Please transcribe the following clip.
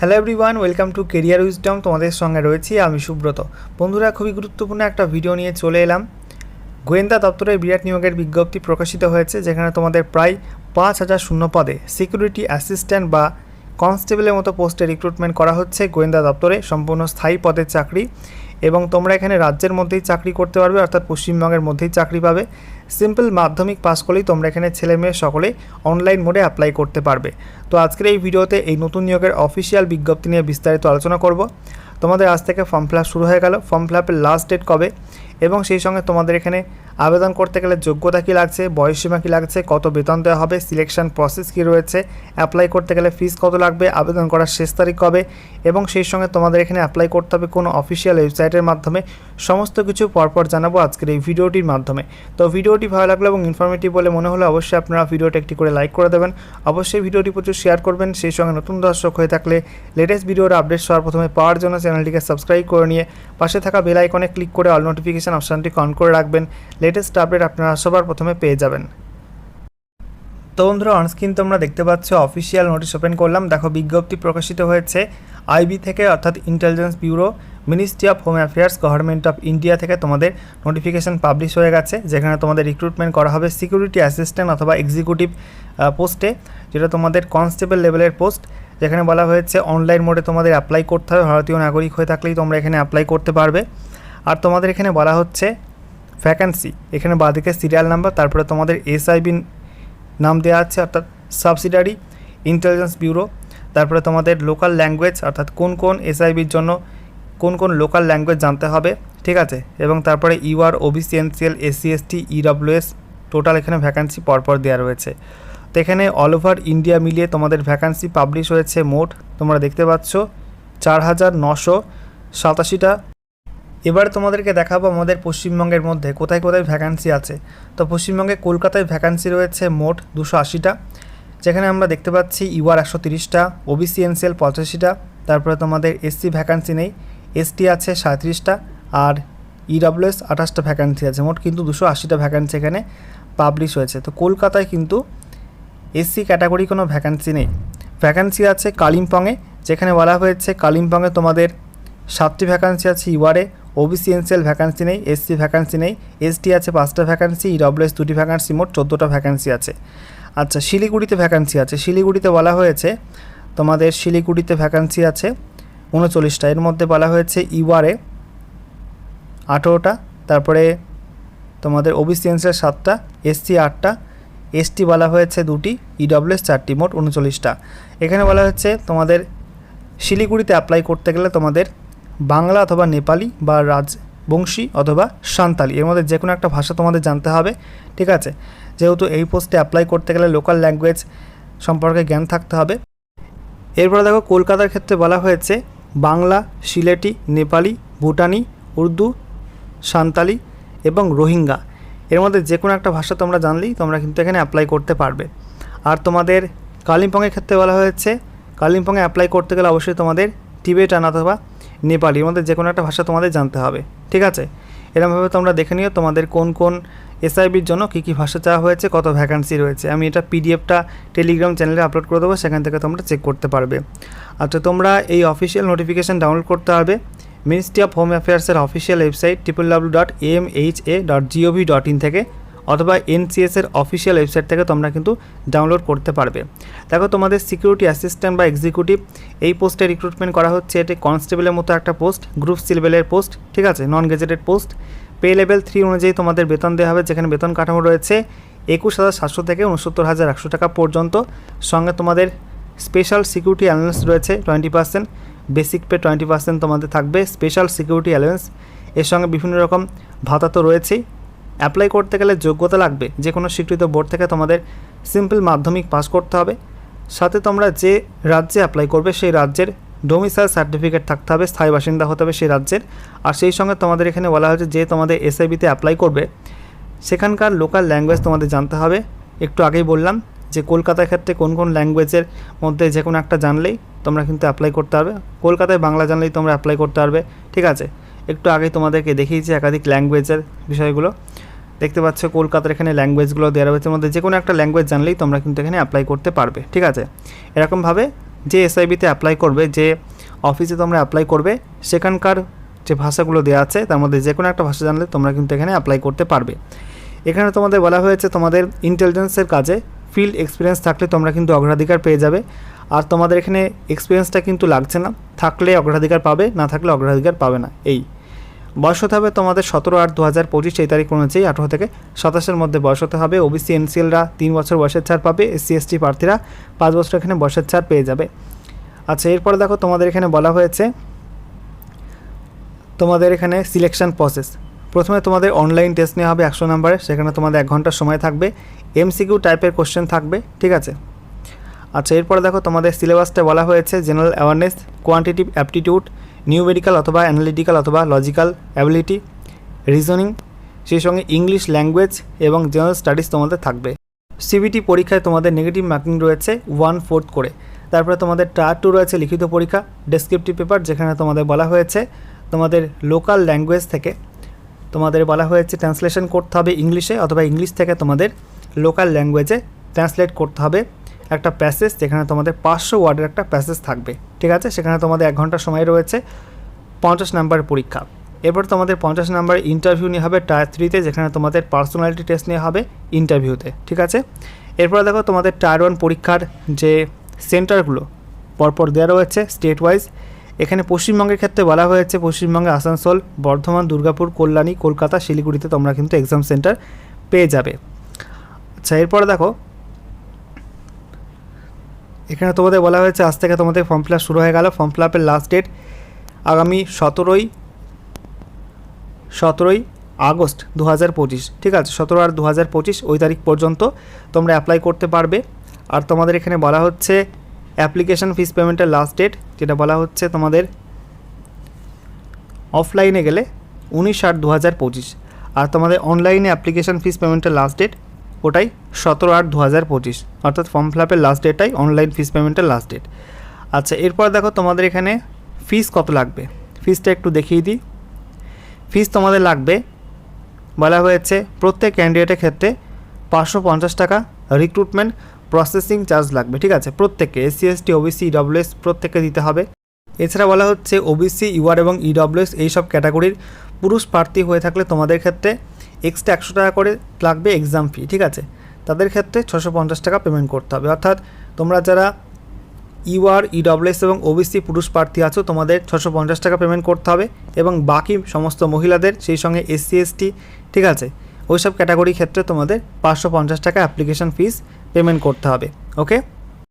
Hello everyone welcome to career wisdom তোমাদের সঙ্গে রয়েছি আমি সুব্রত। বন্ধুরা, খুবই গুরুত্বপূর্ণ একটা ভিডিও নিয়ে চলে এলাম। গোয়েন্দা দপ্তরের বিরাট নিয়োগের বিজ্ঞপ্তি প্রকাশিত হয়েছে, যেখানে তোমাদের প্রায় পাঁচ হাজার শূন্য পদে সিকিউরিটি অ্যাসিস্ট্যান্ট বা কনস্টেবলের মতো পোস্টে রিক্রুটমেন্ট করা হচ্ছে গোয়েন্দা দপ্তরে সম্পূর্ণ স্থায়ী পদের চাকরি এবং তোমরা এখানে রাজ্যের মধ্যেই চাকরি করতে পারবে, অর্থাৎ পশ্চিমবঙ্গের মধ্যেই চাকরি পাবে। সিম্পল মাধ্যমিক পাস করলেই তোমরা এখানে ছেলে মেয়ে সকলেই অনলাইন মোডে অ্যাপ্লাই করতে পারবে। তো আজকের এই ভিডিওতে এই নতুন নিয়োগের অফিসিয়াল বিজ্ঞপ্তি নিয়ে বিস্তারিত আলোচনা করব। তোমাদের আজ থেকে ফর্ম ফিল শুরু হয়ে গেল। ফর্ম ফিল লাস্ট ডেট কবে? এবং সেই সঙ্গে তোমাদের এখানে আবেদন করতে গেলে যোগ্যতা কী লাগছে, বয়সসীমা কী লাগছে, কত বেতন দেওয়া হবে সিলেকশন প্রসেস কী রয়েছে অ্যাপ্লাই করতে গেলে ফিস কত লাগবে, আবেদন করার শেষ তারিখ কবে, এবং সেই সঙ্গে তোমাদের এখানে অ্যাপ্লাই করতে হবে কোনো অফিসিয়াল ওয়েবসাইটের মাধ্যমে। সমস্ত কিছু পরপর জানাব আজকের এই ভিডিওটির মাধ্যমে। তো ভিডিওটি ভালো লাগল এবং ইনফরমেটিভ বলে মনে হলে অবশ্যই আপনারা ভিডিওটা একটি করে লাইক করে দেবেন। অবশ্যই ভিডিওটি প্রচুর শেয়ার করবেন। সেই সঙ্গে নতুন দর্শক হয়ে থাকলে লেটেস্ট ভিডিওর আপডেট সবার প্রথমে পাওয়ার জন্য চ্যানেলটিকে সাবস্ক্রাইব করে নিয়ে পাশে থাকা বেল আইকনে ক্লিক করে অল নোটিফিকেশান অপশানটি অন করে রাখবেন। লেটেস্ট আপডেট আপনারা সবার প্রথমে পেয়ে যাবেন। তো বন্ধুরা অনস্ক্রিন তোমরা দেখতে পাচ্ছ অফিসিয়াল নোটিশ ওপেন করলাম। দেখো, বিজ্ঞপ্তি প্রকাশিত হয়েছে আইবি থেকে, অর্থাৎ intelligence bureau ministry of home affairs government of India থেকে তোমাদের নোটিফিকেশান পাবলিশ হয়ে গেছে, যেখানে তোমাদের রিক্রুটমেন্ট করা হবে সিকিউরিটি অ্যাসিস্ট্যান্ট অথবা এক্সিকিউটিভ পোস্টে যেটা তোমাদের কনস্টেবল লেভেলের পোস্ট যেখানে বলা হয়েছে অনলাইন মোডে তোমাদের অ্যাপ্লাই করতে হবে। ভারতীয় নাগরিক হয়ে থাকলেই তোমরা এখানে অ্যাপ্লাই করতে পারবে। আর তোমাদের এখানে বলা হচ্ছে ভ্যাকান্সি এখানে বাদিকে সিরিয়াল নাম্বার তারপরে তোমাদের এসআইবি নাম দেওয়া আছে, অর্থাৎ সাবসিডারি ইন্টেলিজেন্স ব্যুরো তারপরে তোমাদের লোকাল ল্যাঙ্গুয়েজ অর্থাৎ কোন কোন এসআইবির জন্য কোন কোন লোকাল ল্যাঙ্গুয়েজ জানতে হবে, ঠিক আছে? এবং তারপরে UR OBC NCL SC ST EWS total এখানে ভ্যাকান্সি পরপর দেওয়া রয়েছে। তো এখানে অল ওভার ইন্ডিয়া মিলিয়ে তোমাদের ভ্যাকান্সি পাবলিশ হয়েছে মোট, তোমরা দেখতে পাচ্ছ, চার হাজার নশো সাতাশিটা এবার তোমাদেরকে দেখাবো আমাদের পশ্চিমবঙ্গের মধ্যে কোথায় কোথায় ভ্যাকান্সি আছে। তো পশ্চিমবঙ্গে কলকাতায় ভ্যাকান্সি রয়েছে মোট দুশো আশিটা, যেখানে আমরা দেখতে পাচ্ছি ইউআর একশো তিরিশটা, ওবিসি, এনসিএল পঁচাশিটা তারপরে তোমাদের এসসি ভ্যাকান্সি নেই, এসটি আছে সাঁত্রিশটা, আর ইডব্লিউএস আঠাশটা ভ্যাকান্সি আছে। মোট কিন্তু দুশো আশিটা ভ্যাকান্সি এখানে পাবলিশ হয়েছে। তো কলকাতায় কিন্তু এসসি ক্যাটাগরি কোনো ভ্যাকান্সি নেই। ভ্যাকান্সি আছে কালিম্পংয়ে, যেখানে বলা হয়েছে কালিম্পংয়ে তোমাদের সাতটি ভ্যাকান্সি আছে ইউআরএ ওবিসি এনসিএল ভ্যাকান্সি নেই এসসি ভ্যাকান্সি নেই এসটি আছে পাঁচটা ভ্যাকান্সি ইডব্লিউএস দুটি ভ্যাকান্সি মোট চোদ্দোটা ভ্যাকান্সি আছে। আচ্ছা শিলিগুড়িতে ভ্যাকান্সি আছে। শিলিগুড়িতে বলা হয়েছে, তোমাদের শিলিগুড়িতে ভ্যাকান্সি আছে উনচল্লিশটা। এর মধ্যে বলা হয়েছে ইউআরএ আঠেরোটা, তারপরে তোমাদের ওবিসি এনসিএল সাতটা এসসি আটটা এসটি বলা হয়েছে দুটি ইডব্লিউএস চারটি, মোট উনচল্লিশটা। এখানে বলা হচ্ছে তোমাদের শিলিগুড়িতে অ্যাপ্লাই করতে গেলে তোমাদের বাংলা অথবা নেপালি বা রাজবংশী অথবা সাঁওতালি। এর মধ্যে যে কোনো একটা ভাষা তোমাদের জানতে হবে, ঠিক আছে? যেহেতু এই পোস্টে অ্যাপ্লাই করতে গেলে লোকাল ল্যাঙ্গুয়েজ সম্পর্কে জ্ঞান থাকতে হবে। এরপরে দেখো, কলকাতার ক্ষেত্রে বলা হয়েছে বাংলা, সিলেটি, নেপালি, ভুটানি, উর্দু, সাঁওতালি এবং রোহিঙ্গা। এর মধ্যে যে কোনো একটা ভাষা তোমরা জানলেই তোমরা কিন্তু এখানে অ্যাপ্লাই করতে পারবে। আর তোমাদের কালিম্পংয়ের ক্ষেত্রে বলা হয়েছে, কালিম্পংয়ে অ্যাপ্লাই করতে গেলে অবশ্যই তোমাদের টিবেটান অথবা নেপালি মধ্যে যে কোনো একটা ভাষা তোমাদের জানতে হবে, ঠিক আছে? এরকমভাবে তোমরা দেখে নিও তোমাদের কোন কোন এসআইবির জন্য কী কী ভাষা চাওয়া হয়েছে, কত ভ্যাকান্সি রয়েছে। আমি এটা পিডিএফটা টেলিগ্রাম চ্যানেলে আপলোড করে দেবো, সেখান থেকে তোমরা চেক করতে পারবে। আচ্ছা তোমরা এই অফিসিয়াল নোটিফিকেশান ডাউনলোড করতে পারবে ministry of home অ্যাফেয়ার্সের official website triple W dot M H A dot GOV dot in থেকে। অথবা এনসিএসের অফিসিয়াল ওয়েবসাইট থেকে তোমরা কিন্তু ডাউনলোড করতে পারবে। দেখো, তোমাদের সিকিউরিটি অ্যাসিস্ট্যান্ট বা এক্সিকিউটিভ এই পোস্টে রিক্রুটমেন্ট করা হচ্ছে। এটি কনস্টেবলের মতো একটা পোস্ট গ্রুপ সি লেভেলের পোস্ট ঠিক আছে? Non gazetted post pay level three অনুযায়ী তোমাদের বেতন দেওয়া হবে, যেখানে বেতন কাঠামো রয়েছে একুশ হাজার সাতশো থেকে উনসত্তর হাজার একশো টাকা পর্যন্ত। সঙ্গে তোমাদের স্পেশাল সিকিউরিটি অ্যালায়েন্স রয়েছে twenty percent basic pay twenty percent তোমাদের থাকবে। স্পেশাল সিকিউরিটি অ্যালায়েন্স এর সঙ্গে বিভিন্ন রকম ভাতা তো রয়েছেই। অ্যাপ্লাই করতে গেলে যোগ্যতা লাগবে যে কোনো স্বীকৃত বোর্ড থেকে তোমাদের সিম্পল মাধ্যমিক পাস করতে হবে। সাথে তোমরা যে রাজ্যে অ্যাপ্লাই করবে, সেই রাজ্যের ডোমিসাইল সার্টিফিকেট থাকতে হবে, স্থায়ী বাসিন্দা হতে হবে সেই রাজ্যের। আর সেই সঙ্গে তোমাদের এখানে বলা হয়েছে যে তোমাদের এসআইবিতে অ্যাপ্লাই করবে, সেখানকার লোকাল ল্যাঙ্গুয়েজ তোমাদের জানতে হবে। একটু আগেই বললাম যে কলকাতার ক্ষেত্রে কোন কোন ল্যাঙ্গুয়েজের মধ্যে যে কোনো একটা জানলেই তোমরা কিন্তু অ্যাপ্লাই করতে পারবে। কলকাতায় বাংলা জানলেই তোমরা অ্যাপ্লাই করতে পারবে, ঠিক আছে? একটু আগেই তোমাদেরকে দেখিয়েছি একাধিক ল্যাঙ্গুয়েজের বিষয়গুলো। দেখতে পাচ্ছ কলকাতার এখানে ল্যাঙ্গুয়েজগুলো দেওয়া রয়েছে। মধ্যে যে কোনো একটা ল্যাঙ্গুয়েজ জানলেই তোমরা কিন্তু এখানে অ্যাপ্লাই করতে পারবে, ঠিক আছে? এরকমভাবে যে এসআইবিতে অ্যাপ্লাই করবে, যে অফিসে তোমরা অ্যাপ্লাই করবে, সেখানকার যে ভাষাগুলো দেওয়া আছে, তার মধ্যে যে কোনো একটা ভাষা জানলে তোমরা কিন্তু এখানে অ্যাপ্লাই করতে পারবে। এখানে তোমাদের বলা হয়েছে তোমাদের ইন্টেলিজেন্সের কাজে ফিল্ড এক্সপিরিয়েন্স থাকলে তোমরা কিন্তু অগ্রাধিকার পেয়ে যাবে। আর তোমাদের এখানে এক্সপিরিয়েন্সটা কিন্তু লাগছে না। থাকলে অগ্রাধিকার পাবে, না থাকলে অগ্রাধিকার পাবে না। এই। বয়স হতে হবে তোমাদের সতেরো আট দু হাজার পঁচিশ, এই তারিখ অনুযায়ী আঠেরো থেকে সাতাশের মধ্যে বয়স হতে হবে। ওবিসি এনসিএলরা তিন বছর বয়সের ছাড় পাবে। এসসি এসটি প্রার্থীরা পাঁচ বছর এখানে বয়সের ছাড় পেয়ে যাবে। আচ্ছা এরপরে দেখো তোমাদের এখানে বলা হয়েছে তোমাদের এখানে সিলেকশন প্রসেস প্রথমে তোমাদের অনলাইন টেস্ট নেওয়া হবে একশো নম্বরে সেখানে তোমাদের এক ঘণ্টার সময় থাকবে। এমসিকিউ টাইপের কোশ্চেন থাকবে, ঠিক আছে? আচ্ছা এরপরে দেখো তোমাদের সিলেবাসটা বলা হয়েছে general awareness quantitative aptitude numerical অথবা অ্যানালিটিক্যাল অথবা লজিক্যাল অ্যাবিলিটি রিজনিং সেই সঙ্গে ইংলিশ ল্যাঙ্গুয়েজ এবং জেনারেল স্টাডিজ তোমাদের থাকবে। সিবিটি পরীক্ষায় তোমাদের নেগেটিভ মার্কিং রয়েছে ওয়ান ফোর্থ করে। তারপরে তোমাদের টায়ার টু রয়েছে লিখিত পরীক্ষা ডেসক্রিপটিভ পেপার যেখানে তোমাদের বলা হয়েছে তোমাদের লোকাল ল্যাঙ্গুয়েজ থেকে। তোমাদের বলা হয়েছে ট্রান্সলেশন করতে হবে ইংলিশে অথবা ইংলিশ থেকে তোমাদের লোকাল ল্যাঙ্গুয়েজে ট্রান্সলেট করতে হবে। একটা প্যাসেজ যেখানে তোমাদের পাঁচশো ওয়ার্ডের একটা প্যাসেজ থাকবে, ঠিক আছে? সেখানে তোমাদের এক ঘণ্টা সময় রয়েছে, পঞ্চাশ নাম্বার পরীক্ষা। এরপর তোমাদের পঞ্চাশ নাম্বার ইন্টারভিউ নিয়ে হবে টায়ার থ্রিতে যেখানে তোমাদের পার্সোনালিটি টেস্ট নিয়ে হবে ইন্টারভিউতে ঠিক আছে? এরপর দেখো তোমাদের টায়ার ওয়ান পরীক্ষার যে সেন্টারগুলো পরপর দেওয়া রয়েছে স্টেট ওয়াইজ এখানে পশ্চিমবঙ্গের ক্ষেত্রে বলা হয়েছে, পশ্চিমবঙ্গে আসানসোল, বর্ধমান, দুর্গাপুর, কল্যাণী, কলকাতা, শিলিগুড়িতে তোমরা কিন্তু এক্সাম সেন্টার পেয়ে যাবে। আচ্ছা এরপর দেখো এখানে তোমাদের বলা হয়েছে, আজ থেকে তোমাদের ফর্ম ফিল শুরু হয়ে গেল। ফর্ম ফিল আপের লাস্ট ডেট আগামী সতেরোই সতেরোই আগস্ট দু হাজার পঁচিশ। ঠিক আছে, সতেরো আর দু হাজার পঁচিশ ওই তারিখ পর্যন্ত তোমরা অ্যাপ্লাই করতে পারবে। আর তোমাদের এখানে বলা হচ্ছে অ্যাপ্লিকেশন ফিস পেমেন্টের লাস্ট ডেট যেটা বলা হচ্ছে তোমাদের অফলাইনে গেলে উনিশ আট দু হাজার পঁচিশ। আর তোমাদের অনলাইনে অ্যাপ্লিকেশন ফিস পেমেন্টের লাস্ট ডেট ওটাই সতেরো আট দু হাজার পঁচিশ। অর্থাৎ ফর্ম ফিল আপের লাস্ট ডেটটাই অনলাইন ফিস পেমেন্টের লাস্ট ডেট আচ্ছা এরপর দেখো তোমাদের এখানে ফিস কত লাগবে? ফিসটা একটু দেখিয়ে দিই। ফিস তোমাদের লাগবে, বলা হয়েছে প্রত্যেক ক্যান্ডিডেটের ক্ষেত্রে পাঁচশো পঞ্চাশ টাকা রিক্রুটমেন্ট প্রসেসিং চার্জ লাগবে, ঠিক আছে? প্রত্যেককে এসসি এসটি ওবিসি ইডব্লিউএস প্রত্যেককে দিতে হবে। এছাড়া বলা হচ্ছে ওবিসি ইউআর এবং ইডব্লিউএস এইসব ক্যাটাগরির পুরুষ প্রার্থী হয়ে থাকলে তোমাদের ক্ষেত্রে এক্সট্রা একশো টাকা করে লাগবে এক্সাম ফি ঠিক আছে? তাদের ক্ষেত্রে ছশো পঞ্চাশ টাকা পেমেন্ট করতে হবে। অর্থাৎ তোমরা যারা ইউআর ইডব্লিউএস এবং ওবিসি পুরুষ প্রার্থী আছো, তোমাদের ছশো পঞ্চাশ টাকা পেমেন্ট করতে হবে এবং বাকি সমস্ত মহিলাদের সেই সঙ্গে এসসি এসটি ঠিক আছে? ওই সব ক্যাটাগরি ক্ষেত্রে তোমাদের পাঁচশো পঞ্চাশ টাকা অ্যাপ্লিকেশন ফিস পেমেন্ট করতে হবে ওকে